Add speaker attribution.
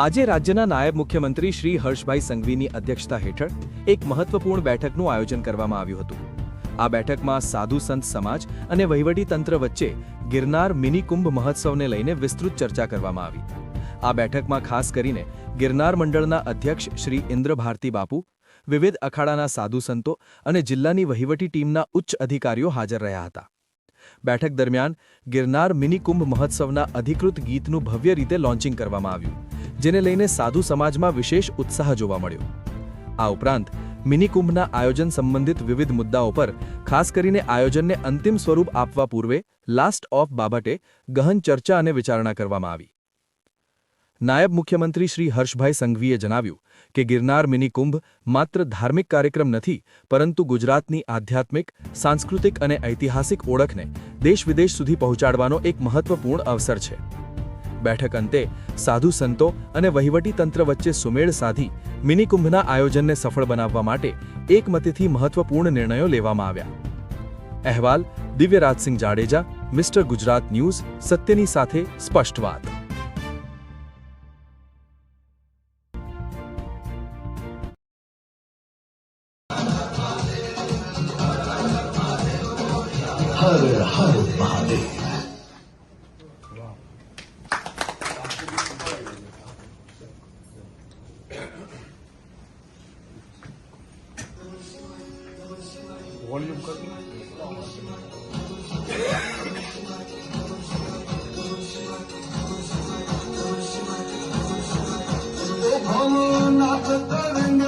Speaker 1: આજે રાજ્યના નાયબ મુખ્યમંત્રી શ્રી હર્ષભાઈ સંઘવીની અધ્યક્ષતા હેઠળ એક મહત્વપૂર્ણ બેઠકનું આયોજન કરવામાં આવ્યું હતું. આ બેઠકમાં સાધુ સંત સમાજ અને વહીવટીતંત્ર વચ્ચે ગિરનાર મિની કુંભ મહોત્સવને લઈને વિસ્તૃત ચર્ચા કરવામાં આવી. આ બેઠકમાં ખાસ કરીને ગિરનાર મંડળના અધ્યક્ષ શ્રી ઇન્દ્ર ભારતી બાપુ, વિવિધ અખાડાના સાધુ સંતો અને જિલ્લાની વહીવટી ટીમના ઉચ્ચ અધિકારીઓ હાજર રહ્યા હતા. બેઠક દરમિયાન ગિરનાર મિની કુંભ મહોત્સવના અધિકૃત ગીતનું ભવ્ય રીતે લોન્ચિંગ કરવામાં આવ્યું. જેને લઈને સાધુ સમાજમાં વિશેષ ઉત્સાહ જોવા મળ્યો. આ ઉપરાંત મિની કુંભના આયોજન સંબંધિત વિવિધ મુદ્દાઓ પર ખાસ કરીને આયોજનને અંતિમ સ્વરૂપ આપવા પૂર્વે લાસ્ટ ઓફ બાબતે ગહન ચર્ચા અને વિચારણા કરવામાં આવી. નાયબ મુખ્યમંત્રી શ્રી હર્ષભાઈ સંઘવીએ જણાવ્યું કે ગિરનાર મિની કુંભ માત્ર ધાર્મિક કાર્યક્રમ નથી, પરંતુ ગુજરાતની આધ્યાત્મિક, સાંસ્કૃતિક અને ઐતિહાસિક ઓળખને દેશ વિદેશ સુધી પહોંચાડવાનો એક મહત્વપૂર્ણ અવસર છે. બેઠક અંતે સાધુ સંતો અને વહીવટી તંત્ર વચ્ચે સુમેળ સાધી મિની કુંભના આયોજનને સફળ બનાવવા માટે એકમતીથી મહત્વપૂર્ણ નિર્ણયો લેવામાં આવ્યા. અહેવાલ દિવ્યરાજસિંહ જાડેજા, મિસ્ટર ગુજરાત ન્યૂઝ, સત્યની સાથે સ્પષ્ટ વાત.
Speaker 2: હર હર મહાદેવ.
Speaker 3: વોલ્યુમ કરી ભોલેનાથ તરંગ